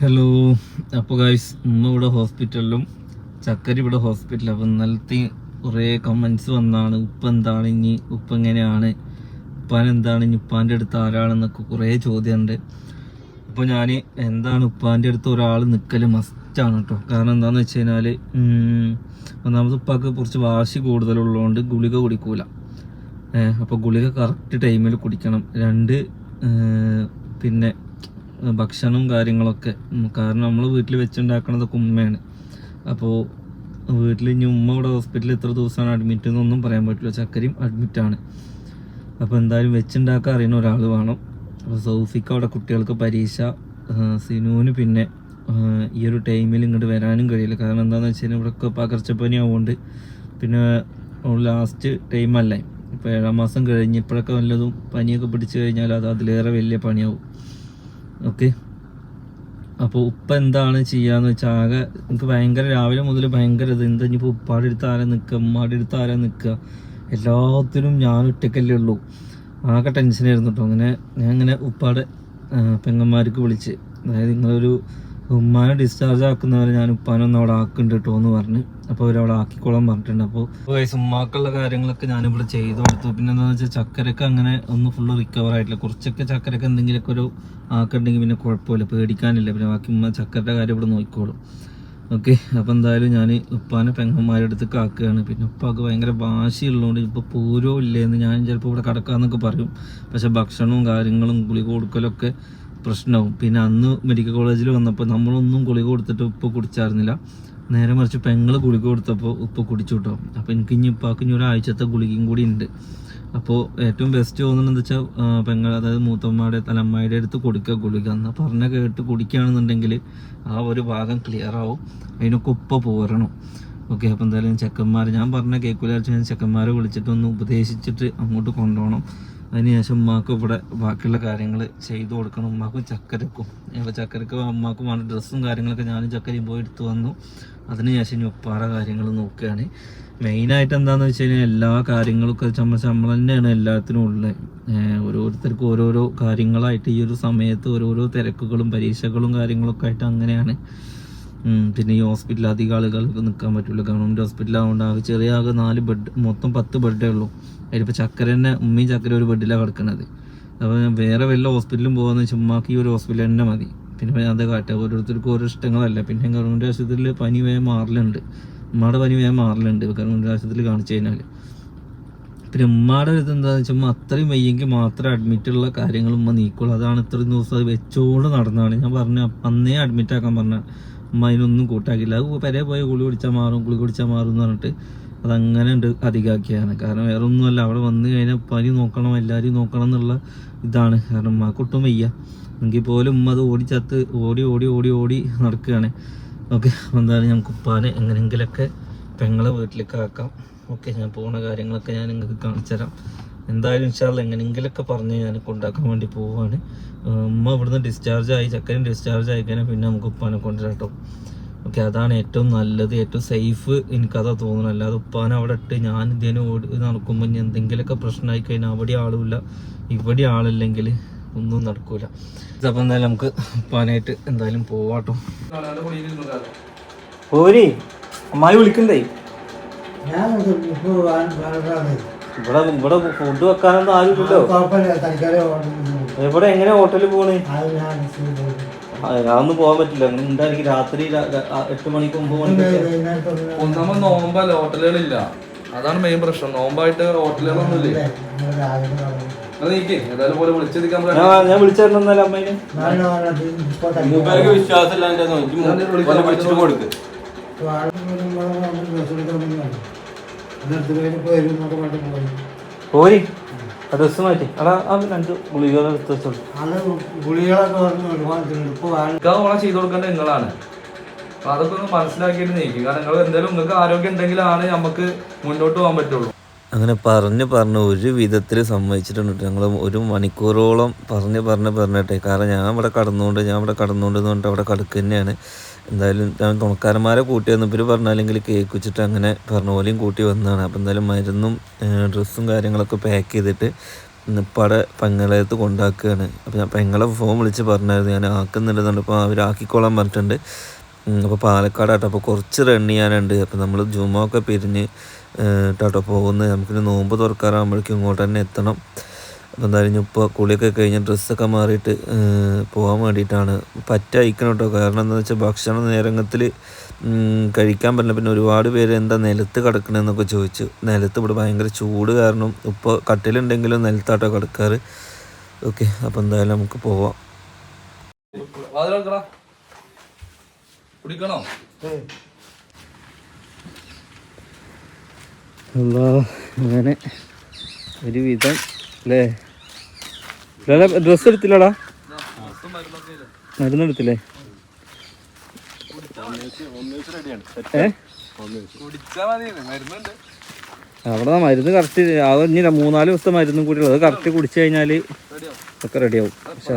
Hello അപ്പോൾ guys ഇന്ന് ഇവിടെ ഹോസ്പിറ്റലിലും ചക്കരി ഇവിടെ ഹോസ്പിറ്റലിലും അപ്പോൾ ഇന്നലത്തെ കുറേ കമൻസ് വന്നാണ്. ഉപ്പ എന്താണ് ഇനി? ഉപ്പ എങ്ങനെയാണ്? ഉപ്പാൻ എന്താണ് ഇനി? ഉപ്പാന്റെ അടുത്ത് ആരാണെന്നൊക്കെ കുറേ ചോദ്യമുണ്ട് അപ്പോൾ ഞാൻ എന്താണ് ഉപ്പാന്റെ അടുത്ത് ഒരാൾ നിൽക്കൽ മസ്റ്റാണ് കേട്ടോ കാരണം എന്താണെന്ന് വെച്ച് കഴിഞ്ഞാൽ ഒന്നാമത് ഉപ്പാക്ക് കുറച്ച് വാശി കൂടുതലുള്ളതുകൊണ്ട് ഗുളിക കുടിക്കൂല. അപ്പോൾ ഗുളിക കറക്റ്റ് ടൈമിൽ കുടിക്കണം. രണ്ട് പിന്നെ ഭക്ഷണവും കാര്യങ്ങളൊക്കെ. കാരണം നമ്മൾ വീട്ടിൽ വെച്ചുണ്ടാക്കണതൊക്കെ ഉമ്മയാണ്. അപ്പോൾ വീട്ടിൽ ഇനി ഉമ്മ ഇവിടെ ഹോസ്പിറ്റലിൽ എത്ര ദിവസമാണ് അഡ്മിറ്റ് എന്നൊന്നും പറയാൻ പറ്റില്ല. ചക്കരയും അഡ്മിറ്റാണ് അപ്പോൾ എന്തായാലും വെച്ചുണ്ടാക്കാൻ അറിയുന്ന ഒരാൾ വേണം. അപ്പോൾ സൗഫിക്ക് അവിടെ കുട്ടികൾക്ക് പരീക്ഷ സിനുവിന് പിന്നെ ഈ ഒരു ടൈമിൽ ഇങ്ങോട്ട് വരാനും കഴിയില്ല. കാരണം എന്താണെന്ന് വെച്ച് കഴിഞ്ഞാൽ ഇവിടെയൊക്കെ പകർച്ചപ്പനി ആവുകൊണ്ട് പിന്നെ ലാസ്റ്റ് ടൈം ടൈമല്ലേ ഇപ്പോൾ ഏഴാം മാസം കഴിഞ്ഞ് ഇപ്പോഴൊക്കെ വല്ലതും പനിയൊക്കെ പിടിച്ചു കഴിഞ്ഞാൽ അത് അതിലേറെ വലിയ പണിയാവും. ഓക്കെ. അപ്പോൾ ഉപ്പ എന്താണ് ചെയ്യാന്ന് വെച്ചാൽ ആകെ എനിക്ക് ഭയങ്കര രാവിലെ മുതൽ ഭയങ്കര ഇത്. എന്താ ഇനിയിപ്പോൾ ഉപ്പാടെ അടുത്ത് ആരാ നിൽക്കുക ഉമ്മാടെ അടുത്ത് ആരാ നിൽക്കുക എല്ലാത്തിനും ഞാൻ ഒറ്റക്കല്ലേ ഉള്ളൂ. ആകെ ടെൻഷനായിരുന്നു കേട്ടോ അങ്ങനെ ഞാൻ ഇങ്ങനെ ഉപ്പാടെ പെങ്ങന്മാർക്ക് വിളിച്ച്. അതായത് നിങ്ങളൊരു ഉമ്മാനെ ഡിസ്ചാർജ് ആക്കുന്നവരെ ഞാൻ ഉപ്പാനൊന്നും അവിടെ ആക്കുന്നുണ്ട് കേട്ടോ എന്ന് പറഞ്ഞ്. അപ്പോൾ അവരവിടെ ആക്കിക്കോളാൻ പറഞ്ഞിട്ടുണ്ട്. അപ്പോൾ വയസ്സ് ഉമ്മാക്കുള്ള കാര്യങ്ങളൊക്കെ ഞാനിവിടെ ചെയ്തു കൊടുത്തു. പിന്നെ എന്താണെന്ന് വെച്ചാൽ ചക്കരക്ക് അങ്ങനെ ഒന്ന് ഫുള്ള് റിക്കവർ ആയിട്ടില്ല. കുറച്ചൊക്കെ ചക്കരക്ക് എന്തെങ്കിലുമൊക്കെ ഒരു ആക്കുന്നുണ്ടെങ്കിൽ പിന്നെ കുഴപ്പമില്ല. പേടിക്കാനില്ല. പിന്നെ ബാക്കി ഉമ്മ ചക്കരയുടെ കാര്യം ഇവിടെ നോക്കിക്കോളും. ഓക്കെ അപ്പോൾ എന്തായാലും ഞാൻ ഉപ്പാനെ പെങ്ങന്മാരുടെ അടുത്ത് കാക്കുകയാണ് പിന്നെ ഉപ്പാക്ക് ഭയങ്കര വാശിയുള്ളതുകൊണ്ട് ഇപ്പോൾ പൂരോ ഇല്ലേന്ന് ഞാൻ ചിലപ്പോൾ ഇവിടെ കിടക്കാമെന്നൊക്കെ പറയും. പക്ഷേ ഭക്ഷണവും കാര്യങ്ങളും ഗുളിക കൊടുക്കലൊക്കെ പ്രശ്നവും. പിന്നെ അന്ന് മെഡിക്കൽ കോളേജിൽ വന്നപ്പോൾ നമ്മളൊന്നും ഗുളിക കൊടുത്തിട്ട് ഉപ്പ് കുടിച്ചായിരുന്നില്ല. നേരെ മറിച്ച് പെങ്ങൾ ഗുളിക കൊടുത്തപ്പോൾ ഉപ്പ് കുടിച്ചു കേട്ടോ അപ്പോൾ എനിക്ക് ഇനി ഉപ്പാക്ക് ഇനി ഒരാഴ്ചത്തെ ഗുളികയും കൂടി ഉണ്ട്. അപ്പോൾ ഏറ്റവും ബെസ്റ്റ് തോന്നുന്നത് എന്താ വെച്ചാൽ പെങ്ങൾ അതായത് മൂത്തമ്മയുടെ തലമ്മയുടെ അടുത്ത് കൊടുക്കുക ഗുളിക. എന്ന് പറഞ്ഞ കേട്ട് കുടിക്കുകയാണെന്നുണ്ടെങ്കിൽ ആ ഒരു ഭാഗം ക്ലിയർ ആവും. അതിനൊക്കെ ഉപ്പ പോരണം. ഓക്കെ അപ്പോൾ എന്തായാലും ചെക്കന്മാർ ഞാൻ പറഞ്ഞ കേൾക്കില്ല ചെക്കന്മാരെ വിളിച്ചിട്ടൊന്ന് ഉപദേശിച്ചിട്ട് അങ്ങോട്ട് കൊണ്ടുപോകണം. അതിനുശേഷം ഉമ്മാക്കും ഇവിടെ ബാക്കിയുള്ള കാര്യങ്ങൾ ചെയ്തു കൊടുക്കണം. ഉമ്മാക്കും ചക്കരക്കും ഇപ്പോൾ ചക്കരക്ക് ഉമ്മാക്കും വേണ്ട ഡ്രസ്സും കാര്യങ്ങളൊക്കെ ഞാനും ചക്കരയും പോയി എടുത്തു വന്നു. അതിനുശേഷം ഇനി ഉപ്പാറ കാര്യങ്ങൾ നോക്കുകയാണ്. മെയിനായിട്ട് എന്താണെന്ന് വെച്ച് കഴിഞ്ഞാൽ എല്ലാ കാര്യങ്ങളൊക്കെ നമ്മൾ നമ്മൾ തന്നെയാണ് എല്ലാത്തിനും ഉള്ളത് ഓരോരുത്തർക്കും ഓരോരോ കാര്യങ്ങളായിട്ട് ഈ ഒരു സമയത്ത് ഓരോരോ തിരക്കുകളും പരീക്ഷകളും കാര്യങ്ങളൊക്കെ ആയിട്ട് അങ്ങനെയാണ്. പിന്നെ ഈ ഹോസ്പിറ്റലിൽ അധികം ആളുകൾക്ക് നിൽക്കാൻ പറ്റില്ല ഗവൺമെന്റ് ഹോസ്പിറ്റലായതുകൊണ്ട് ആകെ ചെറിയ ആകെ നാല് ബെഡ് മൊത്തം പത്ത് ബെഡേ ഉള്ളൂ. അതിലിപ്പോൾ തന്നെ ഉമ്മയും ചക്കര ഒരു ബെഡിലാണ് കിടക്കുന്നത് അപ്പോൾ വേറെ വല്ല ഹോസ്പിറ്റലും പോകാമെന്ന് വെച്ചാൽ ഉമ്മാക്ക് ഈ ഒരു ഹോസ്പിറ്റൽ തന്നെ മതി. പിന്നെ ഞാൻ അത് കാട്ടുക ഓരോരുത്തർക്കും ഓരോ ഇഷ്ടങ്ങളല്ല. പിന്നെ ഗവൺമെന്റ് ആശുപത്രിയിൽ പനി വേഗം മാറലുണ്ട്. ഉമ്മയുടെ പനി വേഗം മാറലുണ്ട് ഗവൺമെന്റ് ആശുപത്രിയിൽ കാണിച്ചു കഴിഞ്ഞാൽ പിന്നെ ഉമ്മയുടെ ഒരു എന്താണെന്ന് വെച്ചാൽ ഉമ്മ അത്രയും വയ്യെങ്കിൽ മാത്രമേ അഡ്മിറ്റുള്ള കാര്യങ്ങൾ ഉമ്മ നീക്കുള്ളൂ. അതാണ് ഇത്രയും ദിവസം അത് വെച്ചോണ്ട് നടന്നതാണ്. ഞാൻ പറഞ്ഞു അന്നേ അഡ്മിറ്റ് ആക്കാൻ പറഞ്ഞ ഉമ്മ അതിനൊന്നും കൂട്ടാക്കില്ല. അത് പെരേ പോയ ഗുളി കുടിച്ചാൽ മാറും കുളി കുടിച്ചാൽ മാറും എന്ന് പറഞ്ഞിട്ട് അതങ്ങനെ ഉണ്ട് അധികമാക്കിയാണ് കാരണം വേറെ ഒന്നുമല്ല അവിടെ വന്ന് കഴിഞ്ഞാൽ പനി നോക്കണം എല്ലാവരെയും നോക്കണം എന്നുള്ള ഇതാണ്. കാരണം ആ കുട്ടും വയ്യ. എങ്കിൽ പോലും ഉമ്മ അത് ഓടിച്ചത്ത് ഓടി ഓടി ഓടി ഓടി നടക്കുകയാണ്. ഓക്കെ എന്തായാലും നമുക്ക് ഉപ്പാനെ എങ്ങനെയെങ്കിലൊക്കെ പെങ്ങളെ വീട്ടിലേക്ക് ആക്കാം. ഓക്കെ ഞാൻ പോണ കാര്യങ്ങളൊക്കെ ഞാൻ നിങ്ങൾക്ക് കാണിച്ചു തരാം എന്തായാലും ഇൻഷാല്ല എങ്ങനെയെങ്കിലൊക്കെ പറഞ്ഞ് ഞാൻ കൊണ്ടാക്കാൻ വേണ്ടി പോവാണ്. അമ്മ ഉമ്മ ഇവിടുന്ന് ഡിസ്ചാർജ് ആയി ചക്കരയും ഡിസ്ചാർജ് ആയി കഴിഞ്ഞാൽ പിന്നെ നമുക്ക് ഉപ്പാനെ കൊണ്ടുവരാട്ടോ ഓക്കെ അതാണ് ഏറ്റവും നല്ലത് ഏറ്റവും സേഫ് എനിക്കതാ തോന്നുന്നു അല്ലാതെ ഉപ്പാനെ അവിടെ ഇട്ട് ഞാൻ ഇതിനെ ഓടി നടക്കുമ്പോൾ ഇനി എന്തെങ്കിലുമൊക്കെ പ്രശ്നമായി കഴിഞ്ഞാൽ അവിടെ ആളുമില്ല ഇവിടെ ആളില്ലെങ്കിൽ ഒന്നും നടക്കൂല. അപ്പം എന്തായാലും നമുക്ക് ഉപ്പാനായിട്ട് എന്തായാലും പോവാട്ടോ. പോരി അമ്മായി വിളിക്കണ്ടേ? ഞാൻ ഇവിടെ ഇവിടെ ഫുഡ് വെക്കാനൊന്നും ആരുമില്ലല്ലോ. ഇവിടെ എങ്ങനെ ഹോട്ടലിൽ പോണേ? ഞാനൊന്നും പോകാൻ പറ്റില്ല. എന്തായിരിക്കും രാത്രി എട്ട് മണിക്ക് ഒമ്പത് മണിക്കൊക്കെ ഒന്നാമത് നോമ്പല്ല ഹോട്ടലുകളില്ല. അതാണ് മെയിൻ പ്രശ്നം. നോമ്പായിട്ട് ഹോട്ടലുകളൊന്നും ഇല്ലേ നമ്മൾ രാവിലെ പറഞ്ഞു. അത് നീക്കി ഏതായാലും പോലെ വിളിച്ചെടുക്കാൻ ഞാൻ ഞാൻ വിളിച്ചായിരുന്നു എന്നാലും അമ്മേനെ. വിശ്വാസം ഇല്ലാണ്ട് കൊടുക്ക്. ആൾ അത് ദിവസം. പോരി മാറ്റി. അടാ ആ രണ്ട് വ്യത്യസ്തമുണ്ട് അത് ഗുളികളൊക്കെ ചെയ്ത് കൊടുക്കേണ്ടത് നിങ്ങളാണ്. അപ്പൊ അതൊക്കെ ഒന്ന് മനസ്സിലാക്കിയിട്ട് നീക്കി. കാരണം നിങ്ങൾ എന്തായാലും നിങ്ങൾക്ക് ആരോഗ്യം ഉണ്ടെങ്കിലാണ് നമുക്ക് മുന്നോട്ട് പോകാൻ പറ്റുള്ളൂ. അങ്ങനെ പറഞ്ഞ് പറഞ്ഞ് ഒരു വിധത്തിൽ സമ്മതിച്ചിട്ടുണ്ട് ഞങ്ങൾ ഒരു മണിക്കൂറോളം പറഞ്ഞ് പറഞ്ഞ് പറഞ്ഞിട്ടെ. കാരണം ഞാൻ ഇവിടെ കടന്നുകൊണ്ട് ഞാൻ ഇവിടെ കടന്നുകൊണ്ട് എന്ന് പറഞ്ഞിട്ട് അവിടെ കടക്കുക തന്നെയാണ്. എന്തായാലും ഞാൻ തുണക്കാരന്മാരെ കൂട്ടി വന്നപ്പോൾ പറഞ്ഞാലെങ്കിൽ കേക്ക് വെച്ചിട്ട് അങ്ങനെ പറഞ്ഞ പോലെയും കൂട്ടി വന്നതാണ്. അപ്പോൾ എന്തായാലും മരുന്നും ഡ്രസ്സും കാര്യങ്ങളൊക്കെ പാക്ക് ചെയ്തിട്ട് ഇന്നിപ്പാടെ പെങ്ങളത്ത് കൊണ്ടാക്കുകയാണ്. അപ്പോൾ ഞാൻ പെങ്ങളെ ഫോൺ വിളിച്ച് പറഞ്ഞായിരുന്നു. ഞാൻ ആക്കുന്നുണ്ടെന്നുണ്ട്. അപ്പോൾ അവർ ആക്കിക്കോളാൻ പറഞ്ഞിട്ടുണ്ട്. അപ്പോൾ പാലക്കാടാട്ടോ. അപ്പോൾ കുറച്ച് റൺ ചെയ്യാനുണ്ട്. അപ്പോൾ നമ്മൾ ജുമൊക്കെ പിരിഞ്ഞ് ടാട്ടോ പോകുന്നത്. നമുക്കിനി നോമ്പ് തുറക്കാറാകുമ്പോഴേക്കും ഇങ്ങോട്ട് തന്നെ എത്തണം. അപ്പോൾ എന്തായാലും ഇപ്പോൾ കുളിയൊക്കെ കഴിഞ്ഞ് ഡ്രസ്സൊക്കെ മാറിയിട്ട് പോകാൻ വേണ്ടിയിട്ടാണ്. പറ്റ അയക്കണം കേട്ടോ. കാരണം എന്താണെന്ന് വെച്ചാൽ ഭക്ഷണ നേരങ്ങത്തിൽ കഴിക്കാൻ പറ്റില്ല. പിന്നെ ഒരുപാട് പേര് എന്താ നിലത്ത് കിടക്കണമെന്നൊക്കെ ചോദിച്ചു. നിലത്ത് ഇവിടെ ഭയങ്കര ചൂട് കാരണം ഇപ്പോൾ കട്ടിലുണ്ടെങ്കിലും നിലത്താട്ടോ കിടക്കാറ്. ഓക്കെ അപ്പോൾ എന്തായാലും നമുക്ക് പോവാം. കുടിക്കണോ? അങ്ങനെ ഒരു വിധം അല്ലേ ഡ്രസ് എടുത്തില്ലടാ? മരുന്ന് എടുത്തില്ലേ അവിടെ മരുന്ന് കറക്റ്റ് അത് ഇനി മൂന്നാൽ ദിവസത്തെ മരുന്നും കൂടി ഉള്ളത്. കറക്റ്റ് കുടിച്ചു കഴിഞ്ഞാൽ ഒക്കെ റെഡിയാവും. പക്ഷേ.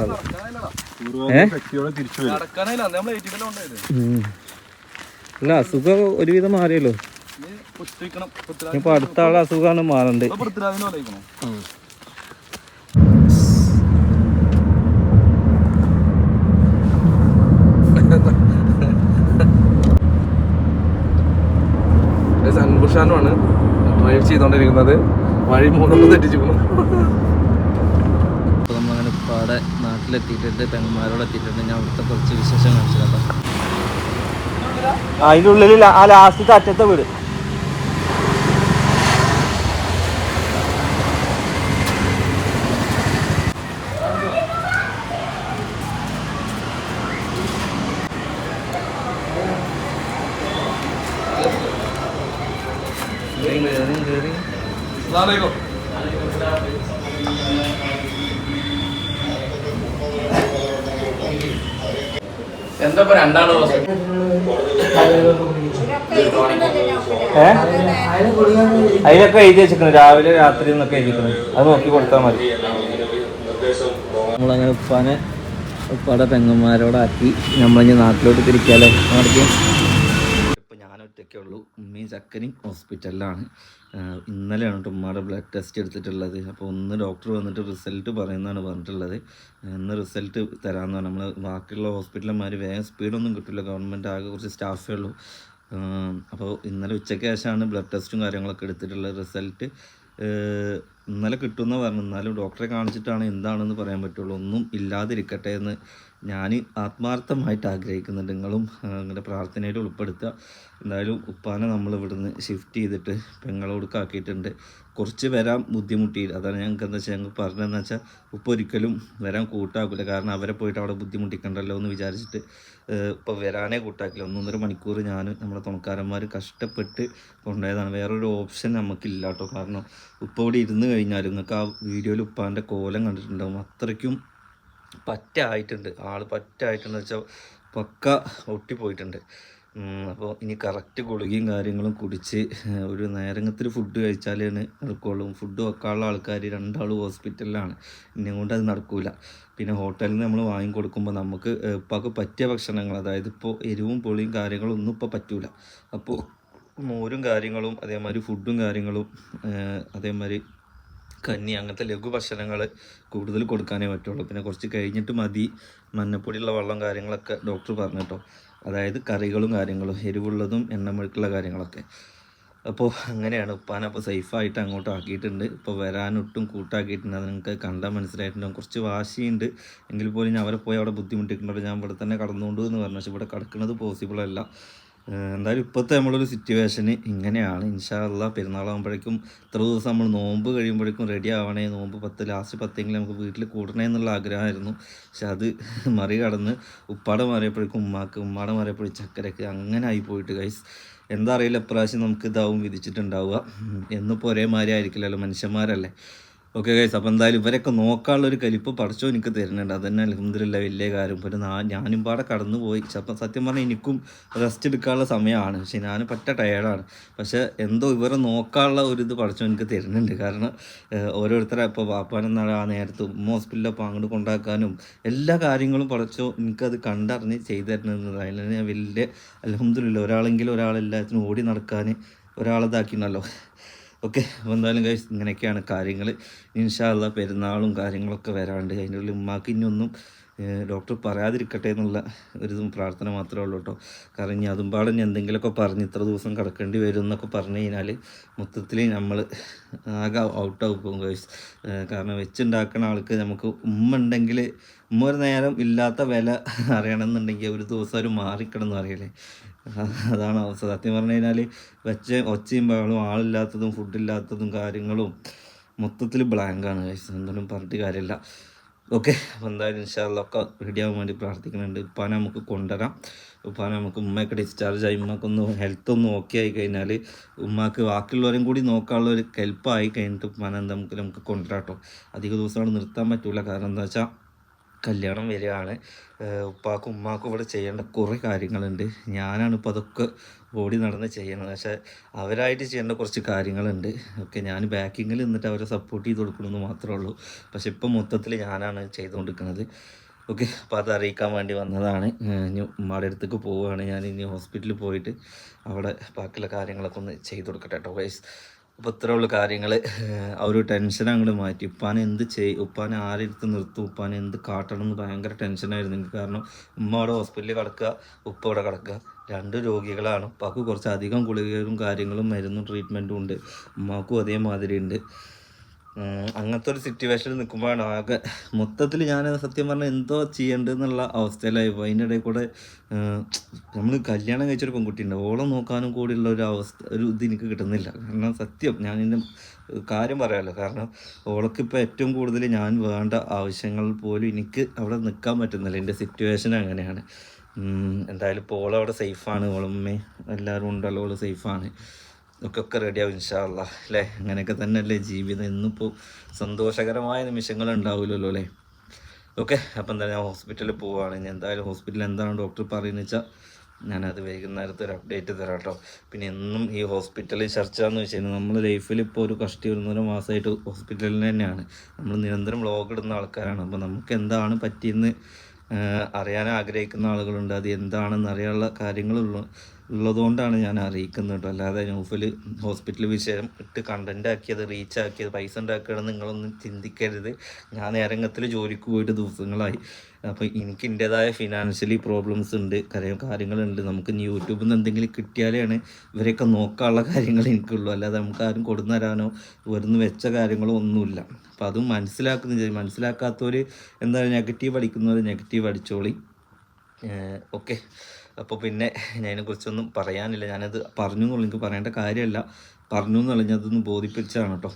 അല്ല അസുഖം ഒരുവിധം മാറിയല്ലോ. ഇനിയിപ്പോ അടുത്ത ആളെ അസുഖമാണ് മാറണ്ട്. പൃഥ്വിരാജിനെ ഡ്രൈവ് ചെയ്തുകൊണ്ടിരിക്കുന്നത് വഴി മൂന്നൊന്ന് തെറ്റിച്ചു അപ്പോൾ നമ്മളങ്ങനെ പാടെ നാട്ടിലെത്തിയിട്ടുണ്ട് പെങ്ങന്മാരോട് എത്തിയിട്ടുണ്ട്. ഞാൻ അവിടുത്തെ കുറച്ച് വിശേഷം കാണിച്ചതാ അതിന്റെ ഉള്ളിൽ ആ ലാസ്റ്റ് അറ്റത്തെ വീട്. അസ്സലാമലൈക്കും. എന്താ ഇപ്പൊ അതിലൊക്കെ എഴുതി വെച്ചിരിക്കണം രാവിലെ രാത്രി എന്നൊക്കെ എഴുതിക്കണം അത് നോക്കി കൊടുത്താൽ മതി. നമ്മളങ്ങനെ ഉപ്പാനെ ഉപ്പാടെ പെങ്ങന്മാരോടാക്കി നമ്മളിനി നാട്ടിലോട്ട് തിരിക്കാല്ലേ? നടക്കും. ഇപ്പം ഞാൻ ഒറ്റയ്ക്കേ ഉള്ളൂ. ഉമ്മയും ചക്കനും ഹോസ്പിറ്റലിലാണ്. ഇന്നലെയാണ് കേട്ടോ ബ്ലഡ് ടെസ്റ്റ് എടുത്തിട്ടുള്ളത്. അപ്പോൾ ഒന്ന് ഡോക്ടർ വന്നിട്ട് റിസൾട്ട് പറയുന്നതാണ് പറഞ്ഞിട്ടുള്ളത്. ഇന്ന് റിസൾട്ട് തരാമെന്നാണ് നമ്മൾ ബാക്കിയുള്ള ഹോസ്പിറ്റലന്മാർ വേഗം സ്പീഡൊന്നും കിട്ടില്ല ഗവൺമെന്റ് ആകെ കുറച്ച് സ്റ്റാഫേ ഉള്ളൂ. അപ്പോൾ ഇന്നലെ ഉച്ചയ്ക്ക് ശേഷമാണ് ബ്ലഡ് ടെസ്റ്റും കാര്യങ്ങളൊക്കെ എടുത്തിട്ടുള്ളത്. റിസൾട്ട് ഇന്നലെ കിട്ടുമെന്ന് പറഞ്ഞു. എന്നാലും ഡോക്ടറെ കാണിച്ചിട്ടാണ് എന്താണെന്ന് പറയാൻ പറ്റുള്ളൂ. ഒന്നും ഇല്ലാതിരിക്കട്ടെ എന്ന് ഞാൻ ആത്മാർത്ഥമായിട്ട് ആഗ്രഹിക്കുന്നുണ്ട് നിങ്ങളും നിങ്ങളുടെ പ്രാർത്ഥനയിൽ ഉൾപ്പെടുത്തുക. എന്തായാലും ഉപ്പാനെ നമ്മൾ ഇവിടുന്ന് ഷിഫ്റ്റ് ചെയ്തിട്ട് പെങ്ങളോടുക്കാക്കിയിട്ടുണ്ട് കുറച്ച് വരാൻ ബുദ്ധിമുട്ടി അതാണ് ഞങ്ങൾക്ക് എന്താ വെച്ചാൽ ഞങ്ങൾക്ക് പറഞ്ഞതെന്ന് വെച്ചാൽ ഉപ്പ ഒരിക്കലും വരാൻ കൂട്ടാക്കില്ല കാരണം അവരെ പോയിട്ട് അവിടെ ബുദ്ധിമുട്ടിക്കണ്ടല്ലോ എന്ന് വിചാരിച്ചിട്ട് ഇപ്പോൾ വരാനേ കൂട്ടാക്കില്ല. ഒന്നൊന്നര മണിക്കൂർ ഞാൻ നമ്മുടെ തുണക്കാരന്മാർ കഷ്ടപ്പെട്ട് കൊണ്ടുപോയതാണ്. വേറൊരു ഓപ്ഷൻ നമുക്കില്ല കേട്ടോ കാരണം ഉപ്പ ഇവിടെ ഇരുന്ന് കഴിഞ്ഞാൽ നിങ്ങൾക്ക് ആ വീഡിയോയിൽ ഉപ്പാന്റെ കോലം കണ്ടിട്ടുണ്ടാവും. അത്രയ്ക്കും പറ്റായിട്ടുണ്ട്. ആൾ പറ്റായിട്ടുണ്ട് വെച്ചാൽ പക്ക ഒട്ടിപ്പോയിട്ടുണ്ട്. അപ്പോൾ ഇനി കറക്റ്റ് ഗുളികയും കാര്യങ്ങളും കുടിച്ച് ഒരു നേരങ്ങത്തിൽ ഫുഡ് കഴിച്ചാലാണ് നടക്കുകയുള്ളൂ ഫുഡ് വെക്കാനുള്ള ആൾക്കാർ രണ്ടാളും ഹോസ്പിറ്റലിലാണ് ഇന്നെ കൊണ്ട് അത് നടക്കൂല. പിന്നെ ഹോട്ടലിൽ നമ്മൾ വാങ്ങിക്കൊടുക്കുമ്പോൾ നമുക്ക് ഇപ്പോൾ ഉപ്പാക്ക് പറ്റിയ ഭക്ഷണങ്ങൾ അതായത് ഇപ്പോൾ എരിവും പുളിയും കാര്യങ്ങളും ഒന്നും ഇപ്പോൾ പറ്റൂല. അപ്പോൾ മോരും കാര്യങ്ങളും അതേമാതിരി ഫുഡും കാര്യങ്ങളും അതേമാതിരി കഞ്ഞി അങ്ങനത്തെ ലഘു ഭക്ഷണങ്ങൾ കൂടുതൽ കൊടുക്കാനേ പറ്റുള്ളൂ. പിന്നെ കുറച്ച് കഴിഞ്ഞിട്ട് മതി. മഞ്ഞപ്പൊടിയുള്ള വെള്ളം കാര്യങ്ങളൊക്കെ ഡോക്ടർ പറഞ്ഞു കേട്ടോ. അതായത് കറികളും കാര്യങ്ങളും എരിവുള്ളതും എണ്ണമെഴുക്കുള്ള കാര്യങ്ങളൊക്കെ. അപ്പോൾ അങ്ങനെയാണ് ഉപ്പാനെ അപ്പോൾ സേഫായിട്ട് അങ്ങോട്ട് ആക്കിയിട്ടുണ്ട്. ഇപ്പോൾ വരാനൊട്ടും കൂട്ടാക്കിയിട്ടുണ്ട്. അത് നിങ്ങൾക്ക് കണ്ടാൽ മനസ്സിലായിട്ടുണ്ടാകും കുറച്ച് വാശിയുണ്ട്. എങ്കിൽ പോലും ഞാൻ അവരെ പോയി അവിടെ ബുദ്ധിമുട്ടിക്കുന്നുണ്ട് ഞാൻ ഇവിടെ തന്നെ കടന്നുകൊണ്ട് എന്ന് പറഞ്ഞു. പക്ഷേ ഇവിടെ കിടക്കുന്നത് പോസിബിൾ അല്ല. എന്തായാലും ഇപ്പോഴത്തെ നമ്മളൊരു സിറ്റുവേഷന് ഇങ്ങനെയാണ്. ഇൻഷാ അല്ലാ പെരുന്നാളാകുമ്പോഴേക്കും ഇത്ര ദിവസം നമ്മൾ നോമ്പ് കഴിയുമ്പോഴേക്കും റെഡി ആവണേ. നോമ്പ് പത്ത് ലാസ്റ്റ് പത്തെങ്കിലും നമുക്ക് വീട്ടിൽ കൂടണേ എന്നുള്ള ആഗ്രഹമായിരുന്നു. പക്ഷെ അത് മറികടന്ന് ഉപ്പാടെ മാറിയപ്പോഴേക്കും ഉമ്മാക്ക് ഉമ്മാടെ മാറിയപ്പോഴും ചക്കരക്ക് അങ്ങനെ ആയി പോയിട്ട് ഗൈസ് എന്താ അറിയില്ല ഇപ്രാവശ്യം നമുക്ക് ഇതാവും വിധിച്ചിട്ടുണ്ടാവുക. എന്നിപ്പോൾ ഒരേമാതിരി ആയിരിക്കില്ലല്ലോ മനുഷ്യന്മാരല്ലേ? ഓക്കെ ഗൈസ് അപ്പോൾ എന്തായാലും ഇവരൊക്കെ നോക്കാനുള്ളൊരു കലിപ്പ് പഠിച്ചോ എനിക്ക് തരുന്നുണ്ട്. അതന്നെ അലഹമില്ല വലിയ കാര്യം. പിന്നെ ഞാനും പാടെ കടന്നു പോയി അപ്പം സത്യം പറഞ്ഞാൽ എനിക്കും റെസ്റ്റ് എടുക്കാനുള്ള സമയമാണ്. പക്ഷെ ഞാൻ പറ്റ ടയേർഡാണ് പക്ഷേ എന്തോ ഇവരെ നോക്കാനുള്ള ഒരു ഇത് പഠിച്ചോ എനിക്ക് തരുന്നുണ്ട്. കാരണം ഓരോരുത്തരെ ഇപ്പോൾ വാപ്പാനെന്നാണ് ആ നേരത്ത് ഉമ്മ ഹോസ്പിറ്റലിലപ്പോൾ അങ്ങോട്ട് കൊണ്ടാക്കാനും എല്ലാ കാര്യങ്ങളും പഠിച്ചോ എനിക്കത് കണ്ടറിഞ്ഞ് ചെയ്തു തരുന്നത് അതിൽ ഞാൻ വലിയ അലഹമില്ല ഒരാളെങ്കിലും ഒരാളെല്ലാത്തിനും ഓടി നടക്കാൻ ഒരാളതാക്കിണല്ലോ ഓക്കെ അപ്പോൾ എന്തായാലും കഴിച്ച് ഇങ്ങനെയൊക്കെയാണ് കാര്യങ്ങൾ ഇൻഷാല്ല പെരുന്നാളും കാര്യങ്ങളൊക്കെ വരാണ്ട്. അതിന്റെ ഉള്ളിൽ ഉമ്മാക്ക് ഇനിയൊന്നും ഡോക്ടർ പറയാതിരിക്കട്ടെ എന്നുള്ള ഒരു പ്രാർത്ഥന മാത്രമേ ഉള്ളൂ കേട്ടോ. കാരണം ഇനി അതും പാടെ ഇനി എന്തെങ്കിലുമൊക്കെ പറഞ്ഞ് ഇത്ര ദിവസം കിടക്കേണ്ടി വരും എന്നൊക്കെ പറഞ്ഞു കഴിഞ്ഞാൽ മൊത്തത്തിൽ നമ്മൾ ആകെ ഔട്ടാവും ഗൈസ്. കാരണം വെച്ചുണ്ടാക്കുന്ന ആൾക്ക് നമുക്ക് ഉമ്മ ഉണ്ടെങ്കിൽ ഉമ്മ ഒരു നേരം ഇല്ലാത്ത വില അറിയണമെന്നുണ്ടെങ്കിൽ ഒരു ദിവസം ഒരു എന്ന് അറിയില്ലേ അതാണ് അവസ്ഥ. സത്യം പറഞ്ഞു കഴിഞ്ഞാൽ വെച്ച ഒച്ചയും ബഹളും ആളില്ലാത്തതും ഫുഡില്ലാത്തതും കാര്യങ്ങളും മൊത്തത്തിൽ ബ്ലാങ്കാണ് എന്തെങ്കിലും പറഞ്ഞിട്ട് കാര്യമില്ല. ഓക്കെ അപ്പോൾ എന്തായാലും ഇൻഷാല്ലൊക്കെ റെഡി ആവാൻ വേണ്ടി പ്രാർത്ഥിക്കുന്നുണ്ട്. ഉപ്പാനെ നമുക്ക് കൊണ്ടുവരാം. ഉപ്പാനെ നമുക്ക് ഉമ്മയൊക്കെ ഡിസ്ചാർജ് ആയി. ഉമ്മക്കൊന്ന് ഹെൽത്ത് ഒന്ന് ഓക്കെ ആയി കഴിഞ്ഞാൽ ഉമ്മക്ക് ബാക്കിയുള്ളവരും കൂടി നോക്കാനുള്ള ഒരു ഹെൽപ്പായി കഴിഞ്ഞിട്ട് ഉപ്പാനെ നമുക്ക് നമുക്ക് കൊണ്ടുവരാം കേട്ടോ അധിക ദിവസമാണ് നിർത്താൻ പറ്റൂല. കാരണം എന്താ വെച്ചാൽ കല്യാണം വരികയാണ്. ഉപ്പാക്കും ഉമ്മാക്കും ഇവിടെ ചെയ്യേണ്ട കുറേ കാര്യങ്ങളുണ്ട്. ഞാനാണ് ഇപ്പോൾ അതൊക്കെ ഓടി നടന്ന് ചെയ്യണത്. പക്ഷേ അവരായിട്ട് ചെയ്യേണ്ട കുറച്ച് കാര്യങ്ങളുണ്ട്. ഓക്കെ ഞാൻ ബാക്കിങ്ങിൽ നിന്നിട്ട് അവരെ സപ്പോർട്ട് ചെയ്ത് കൊടുക്കണമെന്ന് മാത്രമേ ഉള്ളൂ. പക്ഷെ ഇപ്പം മൊത്തത്തിൽ ഞാനാണ് ചെയ്തുകൊണ്ടിരിക്കുന്നത് ഓക്കെ അപ്പോൾ അത് അറിയിക്കാൻ വേണ്ടി വന്നതാണ്. ഇനി ഉമ്മയുടെ അടുത്തേക്ക് പോവുകയാണ്. ഞാൻ ഇനി ഹോസ്പിറ്റലിൽ പോയിട്ട് അവിടെ ബാക്കിയുള്ള കാര്യങ്ങളൊക്കെ ഒന്ന് ചെയ്ത് കൊടുക്കട്ടെ കേട്ടോ അപ്പോൾ ഇത്ര ഉള്ള കാര്യങ്ങൾ ആ ഒരു ടെൻഷൻ അങ്ങോട്ട് മാറ്റി. ഉപ്പാനെ എന്ത് ചെയ്യും ഉപ്പാനെ ആരെടുത്ത് നിർത്തും? ഉപ്പാനെ എന്ത് കാട്ടണം എന്ന് ഭയങ്കര ടെൻഷനായിരുന്നു എനിക്ക് കാരണം ഉമ്മ അവിടെ ഹോസ്പിറ്റലിൽ കിടക്കുക ഉപ്പ അവിടെ കിടക്കുക. രണ്ട് രോഗികളാണ്. ഉപ്പാക്ക് കുറച്ച് അധികം ഗുളികകളും കാര്യങ്ങളും മരുന്നും ട്രീറ്റ്മെന്റും ഉണ്ട്. ഉമ്മാക്കും അതേമാതിരി ഉണ്ട്. അങ്ങനത്തെ ഒരു സിറ്റുവേഷനിൽ നിൽക്കുമ്പോഴാണ് ആകെ മൊത്തത്തിൽ ഞാൻ സത്യം പറഞ്ഞാൽ എന്തോ ചെയ്യേണ്ടതെന്നുള്ള അവസ്ഥയിലായി പോയി. അതിന്റെ ഇടയിൽ കൂടെ നമ്മൾ കല്യാണം കഴിച്ചൊരു പെൺകുട്ടിയുണ്ട് ഓളം നോക്കാനും കൂടിയുള്ള ഒരു അവസ്ഥ ഒരു ഇത് എനിക്ക് കിട്ടുന്നില്ല. കാരണം സത്യം ഞാൻ ഇതിന്റെ കാര്യം പറയാമല്ലോ കാരണം ഓളക്കിപ്പോൾ ഏറ്റവും കൂടുതൽ ഞാൻ വേണ്ട ആവശ്യങ്ങൾ പോലും എനിക്ക് അവിടെ നിൽക്കാൻ പറ്റുന്നില്ല. എന്റെ സിറ്റുവേഷൻ അങ്ങനെയാണ്. എന്തായാലും ഇപ്പോൾ ഓളവിടെ സേഫാണ് ഓളമ്മേ എല്ലാവരും ഉണ്ടല്ലോ ഓൾ സേഫാണ് ഒക്കെ റെഡിയാവും ഇൻഷാല്ല അല്ലേ അങ്ങനെയൊക്കെ തന്നെയല്ലേ ജീവിതം. ഇന്നിപ്പോൾ സന്തോഷകരമായ നിമിഷങ്ങൾ ഉണ്ടാവില്ലല്ലോ അല്ലേ ഓക്കെ അപ്പം എന്താ ഞാൻ ഹോസ്പിറ്റലിൽ പോവുകയാണ് ഇനി എന്തായാലും ഹോസ്പിറ്റലിൽ എന്താണ് ഡോക്ടർ പറയുന്നത് വെച്ചാൽ ഞാനത് വൈകുന്നേരത്തെ ഒരു അപ്ഡേറ്റ് തരാം കേട്ടോ. പിന്നെ എന്നും ഈ ഹോസ്പിറ്റലിൽ ചർച്ച എന്ന് വെച്ച് കഴിഞ്ഞാൽ നമ്മൾ ലൈഫിൽ ഇപ്പോൾ ഒരു കഷ്ടി ഒരുന്നൂറ് മാസമായിട്ട് ഹോസ്പിറ്റലിൽ തന്നെയാണ്. നമ്മൾ നിരന്തരം വ്ളോഗ് ഇടുന്ന ആൾക്കാരാണ്. അപ്പോൾ നമുക്ക് എന്താണ് പറ്റിയെന്ന് അറിയാൻ ആഗ്രഹിക്കുന്ന ആളുകളുണ്ട്. അത് എന്താണെന്ന് അറിയാനുള്ള കാര്യങ്ങളുള്ള. ഉള്ളതുകൊണ്ടാണ് ഞാൻ അറിയിക്കുന്നത് കേട്ടോ. അല്ലാതെ നൂഫിൽ ഹോസ്പിറ്റൽ വിഷയം ഇട്ട് കണ്ടന്റ് ആക്കിയത് റീച്ച് ആക്കിയത് പൈസ ഉണ്ടാക്കുകയാണ് നിങ്ങളൊന്നും ചിന്തിക്കരുത്. ഞാൻ നേരംഗത്തിൽ ജോലിക്ക് പോയിട്ട് ദിവസങ്ങളായി. അപ്പോൾ എനിക്ക് എന്റെതായ ഫിനാൻഷ്യലി പ്രോബ്ലംസ് ഉണ്ട് കാര്യം കാര്യങ്ങളുണ്ട്. നമുക്ക് ഇനി യൂട്യൂബിൽ നിന്ന് എന്തെങ്കിലും കിട്ടിയാലാണ് ഇവരെയൊക്കെ നോക്കാനുള്ള കാര്യങ്ങൾ എനിക്കുള്ളൂ. അല്ലാതെ നമുക്ക് ആരും കൊടുന്നു തരാനോ വെറുതെ വെച്ച കാര്യങ്ങളോ ഒന്നുമില്ല. അപ്പോൾ അതും മനസ്സിലാക്കുന്നില്ല മനസ്സിലാക്കാത്തവർ എന്താ നെഗറ്റീവ് അടിക്കുന്നവർ നെഗറ്റീവ് അടിച്ചോളി. ഓക്കെ അപ്പോൾ പിന്നെ ഞാൻ അതിനെക്കുറിച്ചൊന്നും പറയാനില്ല. ഞാനത് പറഞ്ഞു എന്നുള്ള എനിക്ക് പറയേണ്ട കാര്യമല്ല. പറഞ്ഞു എന്നുള്ള ഞാൻ ബോധിപ്പിച്ചതാണ് കേട്ടോ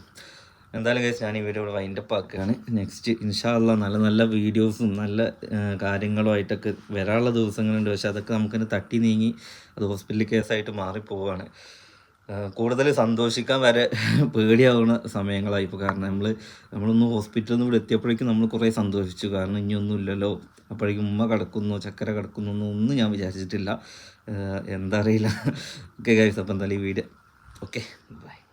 എന്തായാലും കേസ് ഞാൻ ഈ വീഡിയോ ഇവിടെ വൈൻഡപ്പ് ആക്കുകയാണ്. നെക്സ്റ്റ് ഇൻഷാല്ല നല്ല നല്ല വീഡിയോസും നല്ല കാര്യങ്ങളുമായിട്ടൊക്കെ വരാനുള്ള ദിവസങ്ങളുണ്ട്. പക്ഷെ അതൊക്കെ നമുക്കിന് തട്ടി നീങ്ങി അത് ഹോസ്പിറ്റൽ കേസായിട്ട് മാറിപ്പോവാണ്. കൂടുതൽ സന്തോഷിക്കാൻ വരെ പേടിയാവുന്ന സമയങ്ങളായി. ഇപ്പോൾ കാരണം നമ്മൾ നമ്മളൊന്ന് ഹോസ്പിറ്റലിൽ നിന്ന് ഇവിടെ എത്തിയപ്പോഴേക്കും നമ്മൾ കുറേ സന്തോഷിച്ചു. കാരണം ഇനിയൊന്നും ഇല്ലല്ലോ. അപ്പോഴേക്കും ഉമ്മ കിടക്കുന്നു ചക്കര കിടക്കുന്നു ഒന്നും ഞാൻ വിചാരിച്ചിട്ടില്ല. എന്താ അറിയില്ല. ഓക്കെ കഴിച്ച് അപ്പം എന്തായാലും ഈ വീഡിയോ ഓക്കെ ബൈ